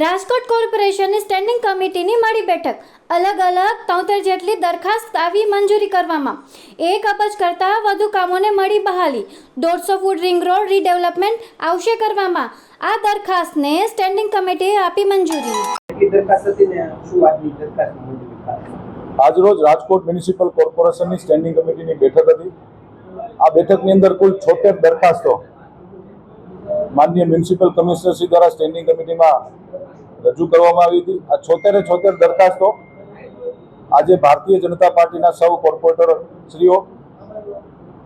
રાજકોટ કોર્પોરેશનની સ્ટેન્ડિંગ કમિટીની મળી બેઠક. અલગ અલગ તોતેર જેટલી દરખાસ્ત આવી મંજૂરી કરવામાં. એક અબજ કરતાં વધુ કામોને મળી બહાલી. દોઢસો ફૂટ રિંગ રોડ રીડેવલપમેન્ટ આવશે કરવામાં. આ દરખાસ્તને સ્ટેન્ડિંગ કમિટીએ આપી મંજૂરી. આજરોજ રાજકોટ મ્યુનિસિપલ કોર્પોરેશનની સ્ટેન્ડિંગ કમિટીની બેઠક હતી. આ બેઠકની અંદર કુલ છોતેર દરખાસ્તો માનનીય મ્યુનિસિપલ કમિશનરશ્રી દ્વારા સ્ટેન્ડિંગ કમિટીમાં રજૂ કરવામાં આવી હતી. આ છોતેરે છોતેર દરખાસ્તો આજે ભારતીય જનતા પાર્ટીના સૌ કોર્પોરેટર શ્રીઓ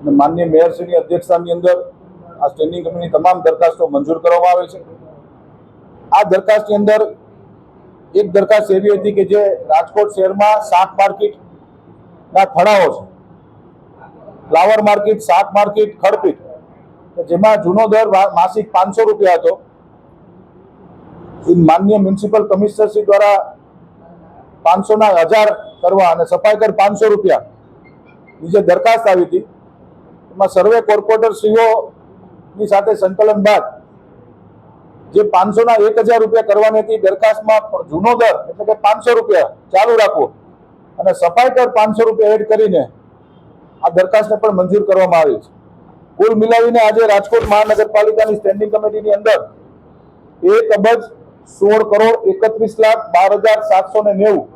અને માન્ય મેયરશ્રીની અધ્યક્ષતાની અંદર આ સ્ટેન્ડિંગ કમિટીની તમામ દરખાસ્તો મંજૂર કરવામાં આવે છે. આ દરખાસ્તની અંદર એક દરખાસ્ત એવી હતી કે જે રાજકોટ શહેરમાં શાક માર્કેટના થડાઓ છે. ફ્લાવર માર્કેટ, શાક માર્કેટ, ખડપીટ જેમાં જૂનો દર માસિક પાંચસો રૂપિયા હતો. માન્ય મ્યુનિસિપલ કમિશનરશ્રી દ્વારા પાંચસોના હજાર કરવા અને સફાઈ કર પાંચસો રૂપિયા ની જે દરખાસ્ત આવી હતી, એમાં સર્વે કોર્પોરેટર શ્રીઓની સાથે સંકલન બાદ જે પાંચસોના એક હજાર રૂપિયા કરવાની હતી દરખાસ્તમાં જૂનો દર એટલે કે પાંચસો રૂપિયા ચાલુ રાખવો અને સફાઈ કર પાંચસો રૂપિયા એડ કરીને આ દરખાસ્તને પણ મંજૂર કરવામાં આવી છે. કુલ મિલાવીને આજે રાજકોટ મહાનગરપાલિકાની સ્ટેન્ડિંગ કમિટીની અંદર એક અબજ સોળ કરોડ એકત્રીસ લાખ બાર હજાર સાતસો ને નેવું.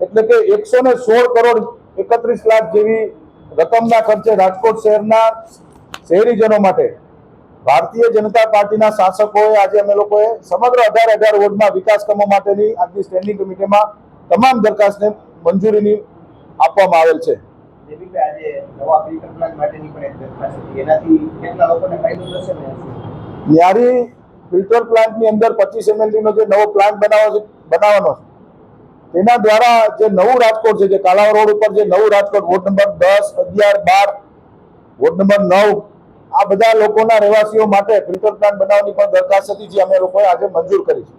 એટલે કે એકસો ને સોળ કરોડ એકત્રીસ લાખ જેવી રકમના ખર્ચે રાજકોટ શહેરના શહેરીજનો માટે ભારતીય જનતા પાર્ટીના શાસકોએ આજે અમે લોકોએ સમગ્ર અઢાર અઢાર વોર્ડમાં વિકાસ કામો માટેની આજની સ્ટેન્ડિંગ કમિટીમાં તમામ દરખાસ્તને મંજૂરીની આપવામાં આવેલ છે. ન્યારી ફિલ્ટર પ્લાન્ટની અંદર પચીસ નો જે નવો પ્લાન્ટ બનાવવાનો છે બનાવવાનો છે. તેના દ્વારા જે નવું રાજકોટ છે જે કાલાવ રોડ ઉપર જે નવું રાજકોટ વોર્ડ નંબર દસ અગિયાર બાર વોર્ડ નંબર નવ આ બધા લોકોના રહેવાસીઓ માટે ફિલ્ટર પ્લાન્ટ બનાવવાની પણ દરખાસ્ત હતી જે અમે લોકોએ આજે મંજૂર કરી છે.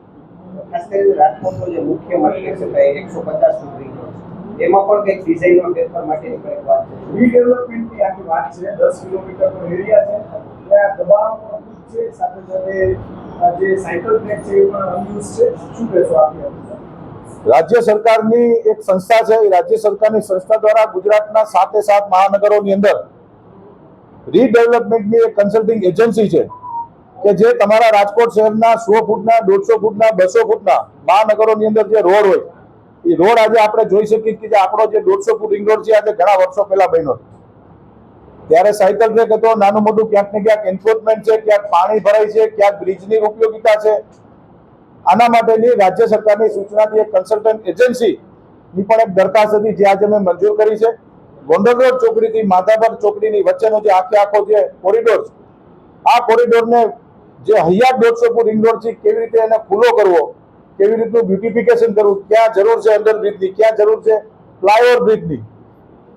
એમાં પણ કંઈક ડિઝાઇનમાં ફેરફાર માટેની એક વાત છે. રીડેવલપમેન્ટની આખી વાત છે દસ કિલોમીટરનો એરિયા છે ત્યાં દબાણ છે, સાથે સાથે જે સાયકલ ટ્રેક છે, એ પણ અનયુઝ છે શું કહેશો આપની રાજ્ય સરકારની એક સંસ્થા છે, એ રાજ્ય સરકારની સંસ્થા દ્વારા ગુજરાતના સાતે સાત મહાનગરોની અંદર રીડેવલપમેન્ટની એક કન્સલ્ટિંગ એજન્સી છે, કે જે તમારા રાજકોટ શહેરના સો ફૂટના, દોઢસો ફૂટના, બસો ફૂટના મહાનગરોની અંદર જે રોડ હોય, એ રોડ આજે આપણે જોઈ શકીએ કે આપણો જે દોઢસો ફૂટ રિંગ રોડ છે આજે ઘણા વર્ષો પહેલા બન્યો. ત્યારે સાયકલ ટ્રેક હતો, નાનું મોટું ક્યાંક ને ક્યાંક એન્ફોર્સમેન્ટ છે, ક્યાંક પાણી ભરાય છે, ક્યાંક બ્રિજની ઉપયોગિતા છે. આના માટેની રાજ્ય સરકારની સૂચનાથી એક કન્સલ્ટન્ટ એજન્સી ની પણ એક દરખાસ્ત હતી, જે આજે મેં મંજૂર કરી છે. ગોંડલ રોડ ચોકડીથી માધાપર ચોકડીની વચ્ચેનો જે આખે આખો જે કોરિડોર આ કોરિડોરને જે હૈયા દોઢસો ફૂટ રિંગ છે, કેવી રીતે એને ખુલ્લો કરવો, કેવી રીતનું બ્યુટિફિકેશન કરવું, ક્યાં જરૂર છે અંડર બ્રિજની ક્યાં જરૂર છે? ફ્લાયઓવર બ્રિજની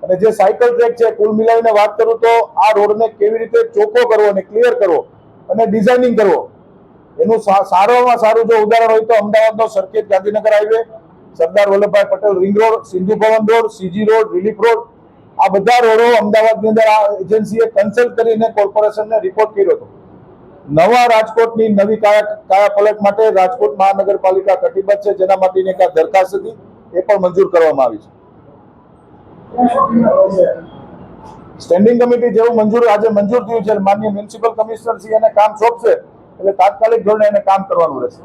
અને જે સાયકલ ટ્રેક છે, કુલ મિલાવીને વાત કરું તો આ રોડને કેવી રીતે ચોખ્ખો કરવો અને ક્લિયર કરવો અને ડિઝાઇનિંગ કરવો, એનું સારામાં સારું જો ઉદાહરણ હોય તો અમદાવાદનો Sarkhej Gandhinagar highway, Sardar Vallabhbhai Patel ring road, Sindhu Bhavan road, CG road, relief road, આ બધા રોડો અમદાવાદની અંદર આ એજન્સીએ કન્સલ્ટ કરીને કોર્પોરેશનને રિપોર્ટ કર્યો હતો. નવા રાજકોટની નવી કાયા કાયા પલટ માટે રાજકોટ મહાનગરપાલિકા કટિબદ્ધ છે, જેના માટેની એક દરખાસ્ત હતી, એ પણ મંજૂર કરવામાં આવી છે. સ્ટેન્ડિંગ કમિટી જેવું મંજૂર આજે મંજૂર થયું છે. માન્ય મ્યુનિસિપલ કમિશનર શ્રી એને કામ સોંપશે. એટલે તાત્કાલિક ધોરણે એને કામ કરવાનું રહેશે.